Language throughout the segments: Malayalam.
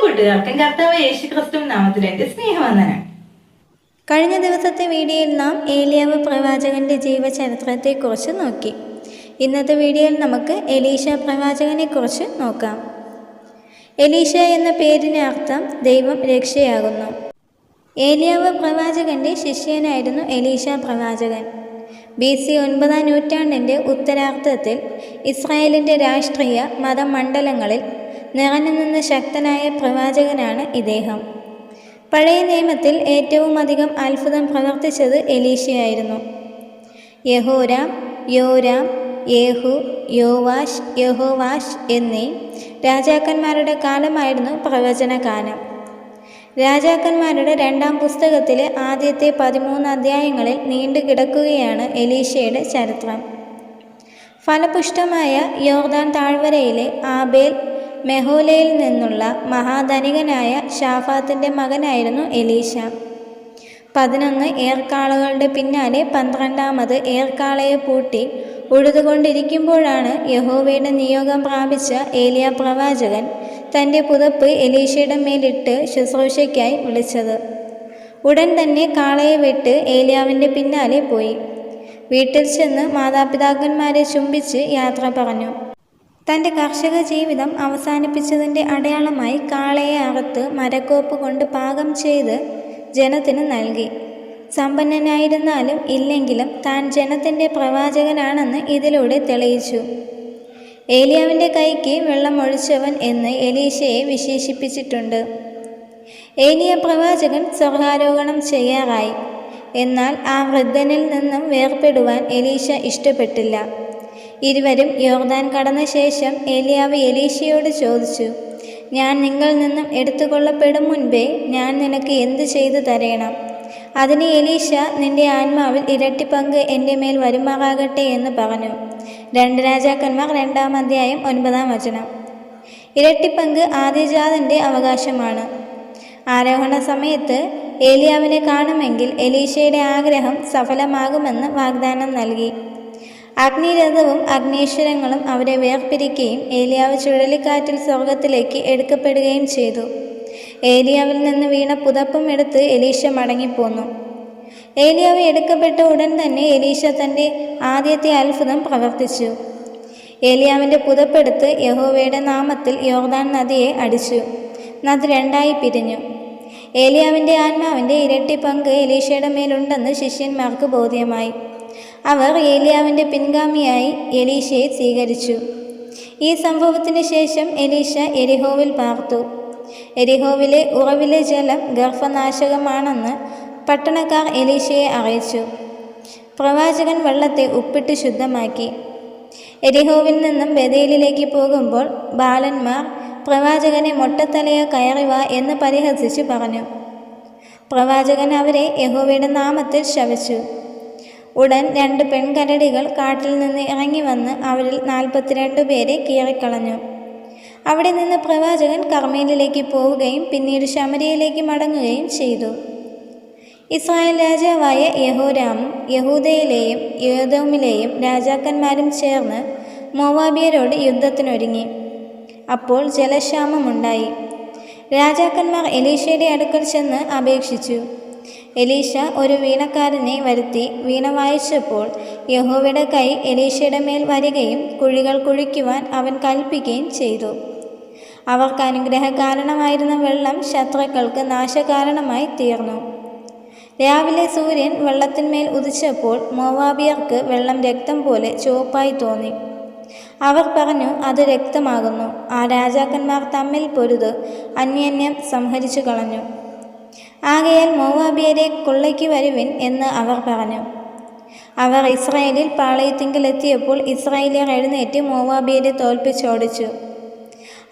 കൂട്ടുകാർക്കും കർത്താവ് യേശു ക്രിസ്തു നാമത്തിലെ സ്നേഹവന്ദനം. കഴിഞ്ഞ ദിവസത്തെ വീഡിയോയിൽ നാം ഏലിയാവ് പ്രവാചകന്റെ ജീവചരിത്രത്തെക്കുറിച്ച് നോക്കി. ഇന്നത്തെ വീഡിയോയിൽ നമുക്ക് എലീഷ പ്രവാചകനെക്കുറിച്ച് നോക്കാം. എലീഷ എന്ന പേരിന് അർത്ഥം ദൈവം രക്ഷയാകുന്നു. ഏലിയാവ് പ്രവാചകന്റെ ശിഷ്യനായിരുന്നു എലീഷ പ്രവാചകൻ. ബി സി ഒൻപതാം നൂറ്റാണ്ടിന്റെ ഉത്തരാർത്ഥത്തിൽ ഇസ്രായേലിന്റെ രാഷ്ട്രീയ മതമണ്ഡലങ്ങളിൽ നിറഞ്ഞു നിന്ന് ശക്തനായ പ്രവാചകനാണ് ഇദ്ദേഹം. പഴയ നിയമത്തിൽ ഏറ്റവും അധികം അത്ഭുതം പ്രവർത്തിച്ചത് എലീശയായിരുന്നു. യഹോരാം യോരാം യേഹു യോവാഷ് യഹോവാഷ് എന്നീ രാജാക്കന്മാരുടെ കാലമായിരുന്നു പ്രവചനകാലം. രാജാക്കന്മാരുടെ രണ്ടാം പുസ്തകത്തിലെ ആദ്യത്തെ പതിമൂന്ന് അധ്യായങ്ങളിൽ നീണ്ടു കിടക്കുകയാണ് എലീഷയുടെ ചരിത്രം. ഫലപുഷ്ടമായ യോർദാൻ താഴ്വരയിലെ ആബേൽ മെഹോലയിൽ നിന്നുള്ള മഹാധനികനായ ഷാഫാത്തിന്റെ മകനായിരുന്നു എലീഷ. പതിനൊന്ന് ഏർക്കാളുകളുടെ പിന്നാലെ പന്ത്രണ്ടാമത് ഏർക്കാളയെ പൂട്ടി ഉഴുതുകൊണ്ടിരിക്കുമ്പോഴാണ് യഹോവയുടെ നിയോഗം പ്രാപിച്ച ഏലിയ പ്രവാചകൻ തന്റെ പുതപ്പ് എലീഷയുടെ മേലിട്ട് ശുശ്രൂഷയ്ക്കായി വിളിച്ചത്. ഉടൻ തന്നെ കാളയെ വിട്ട് ഏലിയാവിന്റെ പിന്നാലെ പോയി. വീട്ടിൽ ചെന്ന് മാതാപിതാക്കന്മാരെ ചുംബിച്ച് യാത്ര പറഞ്ഞു. തന്റെ കർഷക ജീവിതം അവസാനിപ്പിച്ചതിന്റെ അടയാളമായി കാളയെ അറുത്ത് മരക്കോപ്പ് കൊണ്ട് പാകം ചെയ്ത് ജനത്തിന് നൽകി. സമ്പന്നനായിരുന്നാലും ഇല്ലെങ്കിലും താൻ ജനത്തിന്റെ പ്രവാചകനാണെന്ന് ഇതിലൂടെ തെളിയിച്ചു. ഏലിയാവിന്റെ കൈക്ക് വെള്ളമൊഴിച്ചവൻ എന്ന് എലീശയെ വിശേഷിപ്പിച്ചിട്ടുണ്ട്. ഏലിയ പ്രവാചകൻ സ്വർഗാരോഹണം ചെയ്യാറായി. എന്നാൽ ആ വൃദ്ധനിൽ നിന്നും വേർപെടുവാൻ എലീശ ഇഷ്ടപ്പെട്ടില്ല. ഇരുവരും യോർദാൻ കടന്ന ശേഷം ഏലിയാവ് എലീശയോട് ചോദിച്ചു ഞാൻ നിങ്ങളിൽ നിന്നും എടുത്തുകൊള്ളപ്പെടും മുൻപേ ഞാൻ നിനക്ക് എന്ത് ചെയ്തു തരേണം? അതിന് എലീശ നിന്റെ ആത്മാവിൽ ഇരട്ടി പങ്ക് എന്റെ മേൽ വരുമാറാകട്ടെ എന്ന് പറഞ്ഞു. രണ്ട് രാജാക്കന്മാർ രണ്ടാം അധ്യായം ഒൻപതാം വചനം. ഇരട്ടിപ്പങ്ക് ആദ്യജാതന്റെ അവകാശമാണ്. ആരോഹണ സമയത്ത് ഏലിയാവിനെ കാണുമെങ്കിൽ എലീശയുടെ ആഗ്രഹം സഫലമാകുമെന്ന് വാഗ്ദാനം നൽകി. അഗ്നിരഥവും അഗ്നീശ്വരങ്ങളും അവരെ വേർപിരിക്കുകയും ഏലിയാവ് ചുഴലിക്കാറ്റിൽ സ്വർഗത്തിലേക്ക് എടുക്കപ്പെടുകയും ചെയ്തു. ഏലിയാവിൽ നിന്ന് വീണ പുതപ്പും എടുത്ത് എലീശ മടങ്ങിപ്പോന്നു. ഏലിയാവ് എടുക്കപ്പെട്ട ഉടൻ തന്നെ എലീശ തന്റെ ആദ്യത്തെ അത്ഭുതം പ്രവർത്തിച്ചു. ഏലിയാവിന്റെ പുതപ്പെടുത്ത് യഹോവയുടെ നാമത്തിൽ യോർദാൻ നദിയെ അടിച്ചു. നദി രണ്ടായി പിരിഞ്ഞു. ഏലിയാവിന്റെ ആത്മാവിന്റെ ഇരട്ടി പങ്ക് എലീശയുടെ മേലുണ്ടെന്ന് ശിഷ്യന്മാർക്ക് ബോധ്യമായി. അവർ ഏലിയാവിന്റെ പിൻഗാമിയായി എലീഷയെ സ്വീകരിച്ചു. ഈ സംഭവത്തിന് ശേഷം എലീഷ എരിഹോവിൽ പാർത്തു. എരിഹോവിലെ ഉറവിലെ ജലം ഗർഭനാശകമാണെന്ന് പട്ടണക്കാർ എലീഷയെ അറിയിച്ചു. പ്രവാചകൻ വെള്ളത്തെ ഉപ്പിട്ട് ശുദ്ധമാക്കി. എരിഹോവിൽ നിന്നും ബദേലിലേക്ക് പോകുമ്പോൾ ബാലന്മാർ പ്രവാചകനെ മൊട്ടത്തലയോ കയറിവ എന്ന് പരിഹസിച്ചു പറഞ്ഞു. പ്രവാചകൻ അവരെ യഹോവയുടെ നാമത്തിൽ ശവിച്ചു. ഉടൻ രണ്ട് പെൺകരടികൾ കാട്ടിൽ നിന്ന് ഇറങ്ങി വന്ന് അവരിൽ നാൽപ്പത്തിരണ്ട് പേരെ കീറിക്കളഞ്ഞു. അവിടെ നിന്ന് പ്രവാചകൻ കർമ്മയിലേക്ക് പോവുകയും പിന്നീട് ശമരിയയിലേക്ക് മടങ്ങുകയും ചെയ്തു. ഇസ്രായേൽ രാജാവായ യഹോരാമും യഹൂദയിലെയും യോദോമിലെയും രാജാക്കന്മാരും ചേർന്ന് മോവാബിയരോട് യുദ്ധത്തിനൊരുങ്ങി. അപ്പോൾ ജലക്ഷാമമുണ്ടായി. രാജാക്കന്മാർ എലീഷയുടെ അടുക്കൽ ചെന്ന് അപേക്ഷിച്ചു. എലീശ ഒരു വീണക്കാരനെ വരുത്തി വീണ വായിച്ചപ്പോൾ യഹോവയുടെ കൈ എലീശയുടെ മേൽ വരികയും കുഴികൾ കുഴിക്കുവാൻ അവൻ കൽപ്പിക്കുകയും ചെയ്തു. അവർക്ക് അനുഗ്രഹ കാരണമായിരുന്ന വെള്ളം ശത്രുക്കൾക്ക് നാശകാരണമായി തീർന്നു. രാവിലെ സൂര്യൻ വെള്ളത്തിന്മേൽ ഉദിച്ചപ്പോൾ മോവാബിയർക്ക് വെള്ളം രക്തം പോലെ ചുവപ്പായി തോന്നി. അവർ പറഞ്ഞു അത് രക്തമാകുന്നു. ആ രാജാക്കന്മാർ തമ്മിൽ പൊരുത്. അന്യന്യം സംഹരിച്ചു കളഞ്ഞു ആകയാൽ മോവാബിയരെ കൊള്ളയ്ക്ക് വരുവിൻ എന്ന് അവർ പറഞ്ഞു. അവർ ഇസ്രായേലിൽ പാളയത്തിങ്കിലെത്തിയപ്പോൾ ഇസ്രായേലിയർ എഴുന്നേറ്റ് മോവാബിയരെ തോൽപ്പിച്ചോടിച്ചു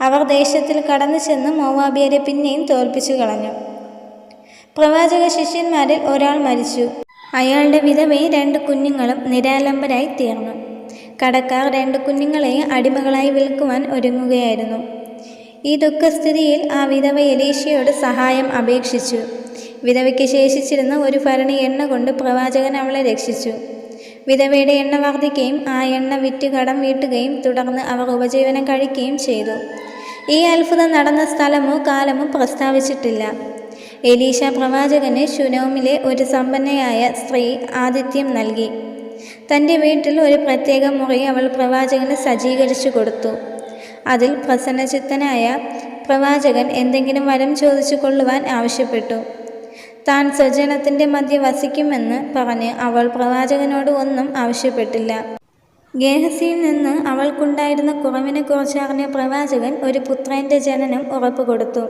അവർ ദേശത്തിൽ കടന്നു ചെന്ന് മോവാബിയരെ പിന്നെയും തോൽപ്പിച്ചു കളഞ്ഞു. പ്രവാചക ശിഷ്യന്മാരിൽ ഒരാൾ മരിച്ചു. അയാളുടെ വിധവയും രണ്ട് കുഞ്ഞുങ്ങളും നിരാലംബരായി തീർന്നു. കടക്കാർ രണ്ട് കുഞ്ഞുങ്ങളെയും അടിമകളായി വിൽക്കുവാൻ ഒരുങ്ങുകയായിരുന്നു. ഈ ദുഃഖസ്ഥിതിയിൽ ആ വിധവ എലീശയോട് സഹായം അപേക്ഷിച്ചു. വിധവയ്ക്ക് ശേഷിച്ചിരുന്ന ഒരു ഭരണി എണ്ണ കൊണ്ട് പ്രവാചകൻ അവളെ രക്ഷിച്ചു. വിധവയുടെ എണ്ണ വർദ്ധിക്കുകയും ആ എണ്ണ വിറ്റ് കടം വീട്ടുകയും തുടർന്ന് അവർ ഉപജീവനം കഴിക്കുകയും ചെയ്തു. ഈ അത്ഭുതം നടന്ന സ്ഥലമോ കാലമോ പ്രസ്താവിച്ചിട്ടില്ല. എലീശ പ്രവാചകന് ശുനോമിലെ ഒരു സമ്പന്നയായ സ്ത്രീ ആതിഥ്യം നൽകി. തന്റെ വീട്ടിൽ ഒരു പ്രത്യേക മുറി അവൾ പ്രവാചകന് സജ്ജീകരിച്ചു കൊടുത്തു. അതിൽ പ്രസന്നചിത്തനായ പ്രവാചകൻ എന്തെങ്കിലും വരം ചോദിച്ചു കൊള്ളുവാൻ ആവശ്യപ്പെട്ടു. താൻ സ്വജനത്തിന്റെ മധ്യ വസിക്കുമെന്ന് പറഞ്ഞ് അവൾ പ്രവാചകനോട് ഒന്നും ആവശ്യപ്പെട്ടില്ല. ഗേഹസിയിൽ നിന്ന് അവൾക്കുണ്ടായിരുന്ന കുറവിനെ കുറച്ചറിഞ്ഞ പ്രവാചകൻ ഒരു പുത്രന്റെ ജനനം ഉറപ്പ് കൊടുത്തു.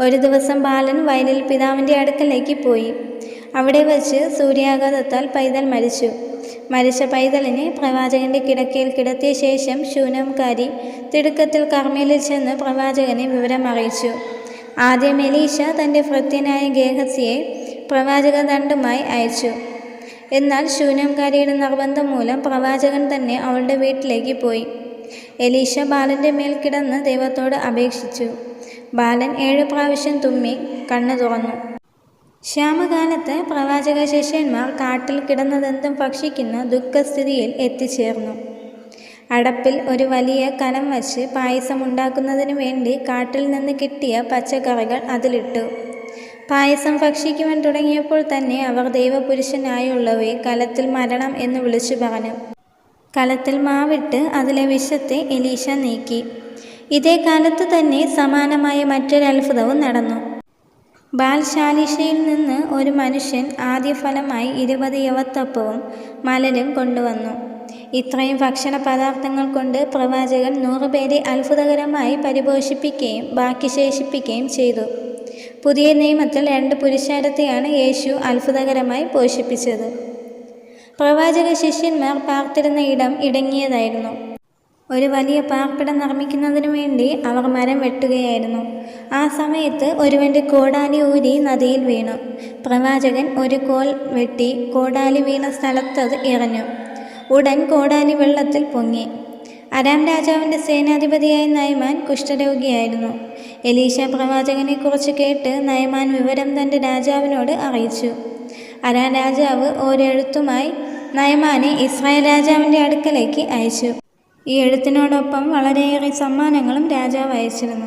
ഒരു ദിവസം ബാലൻ വയലിൽ പിതാവിന്റെ അടുക്കലേക്ക് പോയി. അവിടെ വച്ച് സൂര്യാഘാതത്താൽ പൈതൽ മരിച്ചു. മരിച്ച പൈതലിനെ പ്രവാചകന്റെ കിടക്കയിൽ കിടത്തിയ ശേഷം ശൂനംകാരി തിടുക്കത്തിൽ കർമ്മയിൽ ചെന്ന് പ്രവാചകനെ വിവരം അറിയിച്ചു ആദ്യം എലീഷ തന്റെ ഭൃത്യനായ ഗേഹസിയെ പ്രവാചക ദണ്ഡുമായി അയച്ചു. എന്നാൽ ശൂനംകാരിയുടെ നിർബന്ധം മൂലം പ്രവാചകൻ തന്നെ അവളുടെ വീട്ടിലേക്ക് പോയി. എലീഷ ബാലന്റെ മേൽ കിടന്ന് ദൈവത്തോട് അപേക്ഷിച്ചു. ബാലൻ ഏഴ് പ്രാവശ്യം തുമ്മി കണ്ണു തുറന്നു. ശ്യാമകാലത്ത് പ്രവാചക ശിഷ്യന്മാർ കാട്ടിൽ കിടന്നതെന്തും ഭക്ഷിക്കുന്ന ദുഃഖസ്ഥിതിയിൽ എത്തിച്ചേർന്നു. അടപ്പിൽ ഒരു വലിയ കനം വച്ച് പായസം ഉണ്ടാക്കുന്നതിനു വേണ്ടി കാട്ടിൽ നിന്ന് കിട്ടിയ പച്ചക്കറികൾ അതിലിട്ടു. പായസം ഭക്ഷിക്കുവാൻ തുടങ്ങിയപ്പോൾ തന്നെ അവർ ദൈവപുരുഷനായുള്ളവയെ കലത്തിൽ മരണം എന്ന് വിളിച്ചു പറഞ്ഞു. കലത്തിൽ മാവിട്ട് അതിലെ വിഷത്തെ എലീശ നീക്കി. ഇതേ കാലത്ത് തന്നെ സമാനമായ മറ്റൊരു അത്ഭുതവും നടന്നു. ബാൽശാലിഷയിൽ നിന്ന് ഒരു മനുഷ്യൻ ആദ്യഫലമായി ഇരുപത് യവത്തപ്പവും മലരും കൊണ്ടുവന്നു. ഇത്രയും ഭക്ഷണ പദാർത്ഥങ്ങൾ കൊണ്ട് പ്രവാചകൻ നൂറുപേരെ അത്ഭുതകരമായി പരിപോഷിപ്പിക്കുകയും ബാക്കി ശേഷിപ്പിക്കുകയും ചെയ്തു. പുതിയ നിയമത്തിൽ രണ്ട് പുരുഷാരത്തെയാണ് യേശു അത്ഭുതകരമായി പോഷിപ്പിച്ചത്. പ്രവാചക ശിഷ്യന്മാർ പാർത്തിരുന്ന ഇടം ഇടുങ്ങിയതായിരുന്നു. ഒരു വലിയ പാർപ്പിടം നിർമ്മിക്കുന്നതിനു വേണ്ടി അവർ മരം വെട്ടുകയായിരുന്നു. ആ സമയത്ത് ഒരുവന്റെ കോടാലി ഊരി നദിയിൽ വീണു. പ്രവാചകൻ ഒരു കോൽ വെട്ടി കോടാലി വീണ സ്ഥലത്തത് ഇറഞ്ഞു ഉടൻ കോടാലി വെള്ളത്തിൽ പൊങ്ങി. അരാം രാജാവിന്റെ സേനാധിപതിയായ നയമാൻ കുഷ്ഠരോഗിയായിരുന്നു. എലീശ പ്രവാചകനെക്കുറിച്ച് കേട്ട് നയമാൻ വിവരം തന്റെ രാജാവിനോട് അറിയിച്ചു. അരാം രാജാവ് ഒരെഴുത്തുമായി നയമാനെ ഇസ്രായേൽ രാജാവിന്റെ അടുക്കലേക്ക് അയച്ചു. ഈ എഴുത്തിനോടൊപ്പം വളരെയേറെ സമ്മാനങ്ങളും രാജാവ് അയച്ചിരുന്നു.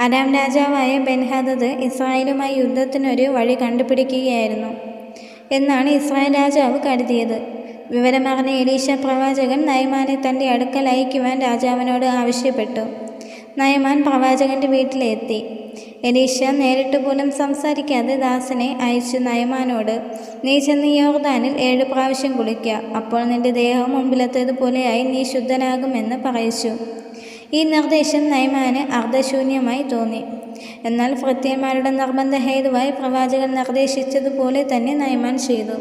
അരാം രാജാവായ ബെൻഹദത് ഇസ്രായേലുമായി യുദ്ധത്തിനൊരു വഴി കണ്ടുപിടിക്കുകയായിരുന്നു. എന്നാണ് ഇസ്രായേൽ രാജാവ് കരുതിയത്. വിവരമറിഞ്ഞ എലീശ പ്രവാചകൻ നയമാനെ തന്റെ അടുക്കൽ അയക്കുവാൻ രാജാവിനോട് ആവശ്യപ്പെട്ടു. നയമാൻ പ്രവാചകന്റെ വീട്ടിലെത്തി. എലീശ നേരിട്ട് പോലും സംസാരിക്കാതെ ദാസനെ അയച്ചു നയമാനോട് നീ ചെന്ന് യോർദാനിൽ ഏഴ് പ്രാവശ്യം കുളിക്കുക അപ്പോൾ നിന്റെ ദേഹം മുമ്പിലത്തേതുപോലെയായി നീ ശുദ്ധനാകുമെന്ന് പറയിച്ചു. ഈ നിർദ്ദേശം നയമാന് അർദ്ധശൂന്യമായി തോന്നി. എന്നാൽ ഭൃത്യന്മാരുടെ നിർബന്ധ ഹേതുവായി പ്രവാചകൻ നിർദ്ദേശിച്ചതുപോലെ തന്നെ നയമാൻ ചെയ്തു.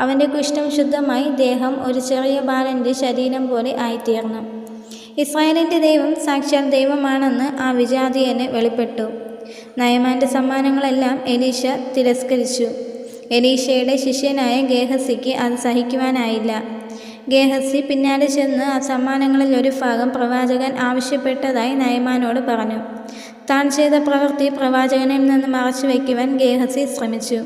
അവന്റെ കുഷ്ഠം ശുദ്ധമായി ദേഹം ഒരു ചെറിയ ബാലന്റെ ശരീരം പോലെ ആയിത്തീർന്നു. ഇസ്രായേലിന്റെ ദൈവം സാക്ഷാൽ ദൈവമാണെന്ന് ആ വിജാതീയന് വെളിപ്പെട്ടു. നയമാന്റെ സമ്മാനങ്ങളെല്ലാം എലീഷ തിരസ്കരിച്ചു. എലീഷയുടെ ശിഷ്യനായ ഗേഹസിക്ക് അത് സഹിക്കുവാനായില്ല. ഗേഹസി പിന്നാലെ ചെന്ന് ആ സമ്മാനങ്ങളിൽ ഒരു ഭാഗം പ്രവാചകൻ ആവശ്യപ്പെട്ടതായി നയമാനോട് പറഞ്ഞു. താൻ ചെയ്ത പ്രവൃത്തി പ്രവാചകനിൽ നിന്ന് മറച്ചു വയ്ക്കുവാൻ ഗേഹസി ശ്രമിച്ചു.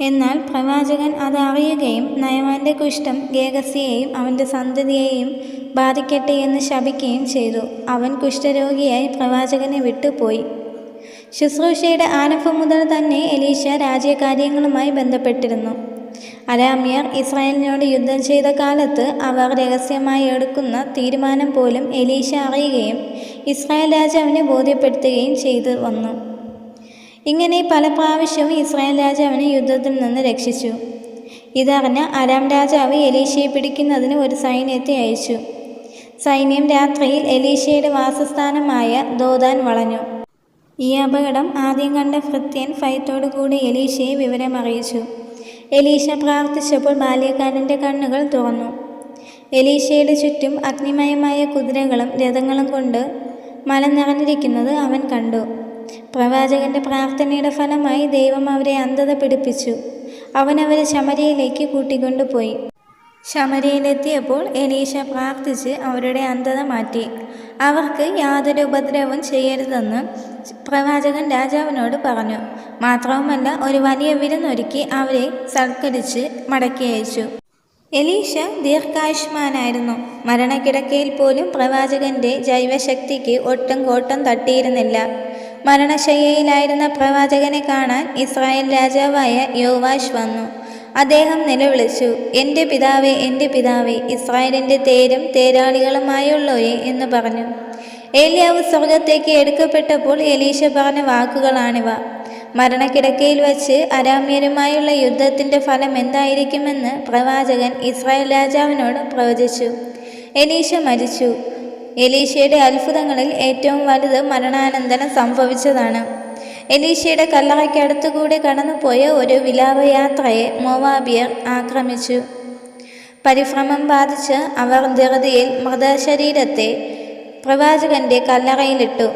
എന്നാൽ പ്രവാചകൻ അത് അറിയുകയും നയമാന്റെ കുഷ്ഠം ഗേഗസിയെയും അവന്റെ സന്തതിയെയും ബാധിക്കട്ടെ എന്ന് ശപിക്കുകയും ചെയ്തു. അവൻ കുഷ്ഠരോഗിയായി പ്രവാചകനെ വിട്ടുപോയി. ശുശ്രൂഷയുടെ ആരംഭം മുതൽ തന്നെ എലീശ രാജ്യകാര്യങ്ങളുമായി ബന്ധപ്പെട്ടിരുന്നു. അരാമ്യർ ഇസ്രായേലിനോട് യുദ്ധം ചെയ്ത കാലത്ത് അവർ രഹസ്യമായി എടുക്കുന്ന തീരുമാനം പോലും എലീശ അറിയുകയും ഇസ്രായേൽ രാജാവിനെ ബോധ്യപ്പെടുത്തുകയും ചെയ്തു വന്നു. ഇങ്ങനെ പല പ്രാവശ്യവും ഇസ്രായേൽ രാജാവിനെ യുദ്ധത്തിൽ നിന്ന് രക്ഷിച്ചു. ഇതറിഞ്ഞ അരാം രാജാവ് എലീശയെ പിടിക്കുന്നതിന് ഒരു സൈന്യത്തെ അയച്ചു. സൈന്യം രാത്രിയിൽ എലീശയുടെ വാസസ്ഥാനമായ ദോദാൻ വളഞ്ഞു. ഈ അപകടം ആദ്യം കണ്ട ഭൃത്യൻ ഭയത്തോടുകൂടി എലീശയെ വിവരമറിയിച്ചു. എലീശ പ്രാർത്ഥിച്ചപ്പോൾ ബാല്യക്കാരന്റെ കണ്ണുകൾ തുറന്നു. എലീശയുടെ ചുറ്റും അഗ്നിമയമായ കുതിരകളും രഥങ്ങളും കൊണ്ട് മല നിറഞ്ഞിരിക്കുന്നത് അവൻ കണ്ടു. പ്രവാചകന്റെ പ്രാർത്ഥനയുടെ ഫലമായി ദൈവം അവരെ അന്ധത പിടിപ്പിച്ചു. അവൻ അവരെ ശമരയിലേക്ക് കൂട്ടിക്കൊണ്ടുപോയി. ശമരയിലെത്തിയപ്പോൾ എലീഷ പ്രാർത്ഥിച്ച് അവരുടെ അന്ധത മാറ്റി. അവർക്ക് യാതൊരു ഉപദ്രവവും ചെയ്യരുതെന്ന് പ്രവാചകൻ രാജാവിനോട് പറഞ്ഞു. മാത്രവുമല്ല ഒരു വലിയ വിരുന്നൊരുക്കി അവരെ സൽക്കരിച്ച് മടക്കി അയച്ചു. എലീഷ ദീർഘായുഷ്മാനായിരുന്നു. മരണക്കിടക്കയിൽ പോലും പ്രവാചകന്റെ ജൈവശക്തിക്ക് ഒട്ടും കോട്ടം തട്ടിയിരുന്നില്ല. മരണശയ്യയിലായിരുന്ന പ്രവാചകനെ കാണാൻ ഇസ്രായേൽ രാജാവായ യോവാഷ് വന്നു. അദ്ദേഹം നിലവിളിച്ചു എന്റെ പിതാവേ എന്റെ പിതാവേ ഇസ്രായേലിന്റെ തേരും തേരാളികളുമായുള്ളോയെ എന്ന് പറഞ്ഞു. ഏലിയാവ് സ്വർഗത്തേക്ക് എടുക്കപ്പെട്ടപ്പോൾ എലീശ പറഞ്ഞ വാക്കുകളാണിവ. മരണക്കിടക്കയിൽ വച്ച് അരാമ്യരുമായുള്ള യുദ്ധത്തിന്റെ ഫലം എന്തായിരിക്കുമെന്ന് പ്രവാചകൻ ഇസ്രായേൽ രാജാവിനോട് പ്രവചിച്ചു. എലീശ മരിച്ചു. എലീശയുടെ അത്ഭുതങ്ങളിൽ ഏറ്റവും വലുത് മരണാനന്തരം സംഭവിച്ചതാണ്. എലീഷയുടെ കല്ലറയ്ക്കടുത്തുകൂടി കടന്നുപോയ ഒരു വിലാപയാത്രയെ മോവാബിയർ ആക്രമിച്ചു. പരിഭ്രമം ബാധിച്ച് അവർ ധൃതിയിൽ മൃതശരീരത്തെ പ്രവാചകന്റെ കല്ലറയിലിട്ടു.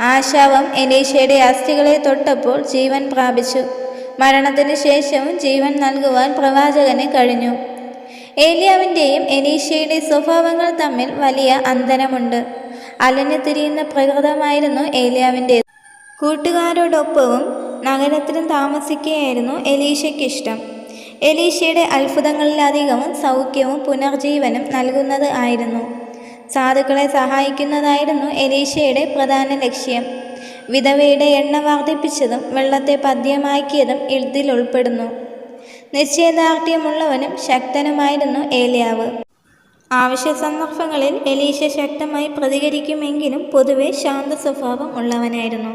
ആശാവം എലീഷയുടെ അസ്ഥികളെ തൊട്ടപ്പോൾ ജീവൻ പ്രാപിച്ചു. മരണത്തിന് ശേഷവും ജീവൻ നൽകുവാൻ പ്രവാചകന് കഴിഞ്ഞു. ഏലിയാവിന്റെയും എലീശയുടെ സ്വഭാവങ്ങൾ തമ്മിൽ വലിയ അന്തരമുണ്ട്. അലഞ്ഞു തിരിയുന്ന പ്രകൃതമായിരുന്നു ഏലിയാവിന്റെ കൂട്ടുകാരോടൊപ്പവും നഗരത്തിലും താമസിക്കുകയായിരുന്നു എലീഷയ്ക്കിഷ്ടം. എലീഷയുടെ അത്ഭുതങ്ങളിലധികവും സൗഖ്യവും പുനർജീവനും നൽകുന്നത് ആയിരുന്നു. സാധുക്കളെ സഹായിക്കുന്നതായിരുന്നു എലീഷയുടെ പ്രധാന ലക്ഷ്യം. വിധവയുടെ എണ്ണ വർദ്ധിപ്പിച്ചതും വെള്ളത്തെ പദ്യമാക്കിയതും ഇതിൽ ഉൾപ്പെടുന്നു നിശ്ചയദാർഢ്യമുള്ളവനും ശക്തനുമായിരുന്നു ഏലിയാവ്. ആവശ്യ സന്ദർഭങ്ങളിൽ എലീശ ശക്തമായി പ്രതികരിക്കുമെങ്കിലും പൊതുവെ ശാന്ത സ്വഭാവം ഉള്ളവനായിരുന്നു.